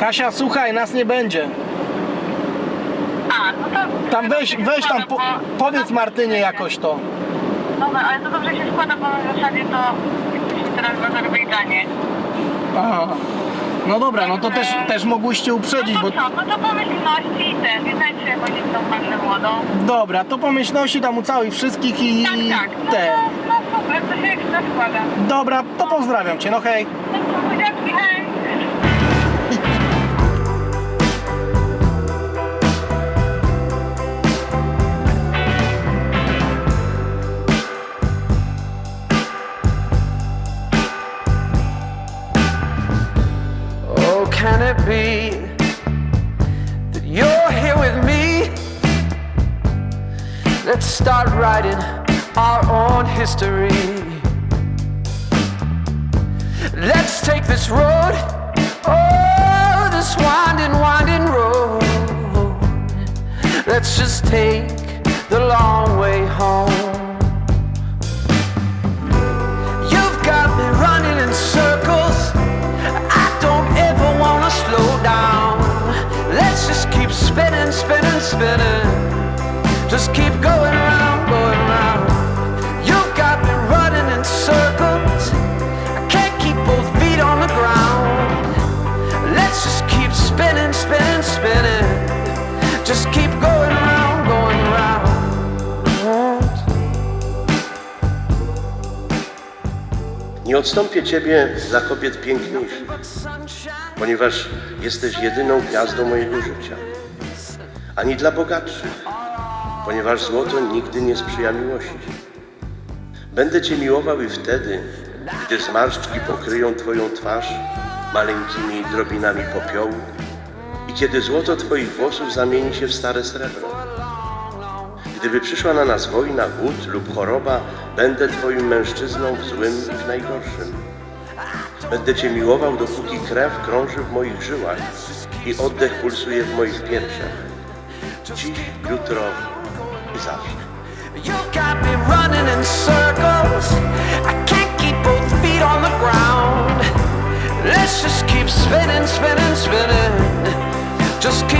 Kasia, słuchaj, nas nie będzie. A, no to... Tam weź, to weź tam, po, powiedz Martynie jakoś to. Dobra, ale to dobrze się składa, bo w zasadzie to jesteśmy teraz w Azerbejdżanie. Aha. No dobra, no to też, też mogłyście uprzedzić, No bo... to co, no to pomyślności i ten, nie znajdźcie jakąś tą pannę młodą. Dobra, to pomyślności tam u całych wszystkich i Tak, tak, no, te. no, no super, to się ekstra składa. Dobra, to pozdrawiam cię, no hej. No to buziaczki, can it be that you're here with me? Let's start writing our own history. Let's take this road, oh, this winding, winding road. Let's just take the long way home. Spinning. Just keep going round, going round. You've got me running in circles. I can't keep both feet on the ground. Let's just keep spinning, spinning, spinning. Just keep going round, going round. Nie odstąpię Ciebie dla kobiet piękniejszych, ponieważ jesteś jedyną gwiazdą mojego życia. Ani dla bogatszych, ponieważ złoto nigdy nie sprzyja miłości. Będę Cię miłował i wtedy, gdy zmarszczki pokryją Twoją twarz maleńkimi drobinami popiołu i kiedy złoto Twoich włosów zamieni się w stare srebro. Gdyby przyszła na nas wojna, głód lub choroba, będę Twoim mężczyzną w złym i w najgorszym. Będę Cię miłował, dopóki krew krąży w moich żyłach i oddech pulsuje w moich piersiach. Jutro i zawsze. You've got me running in circles. I can't keep both feet on the ground. Let's just keep spinning, spinning, spinning. Just keep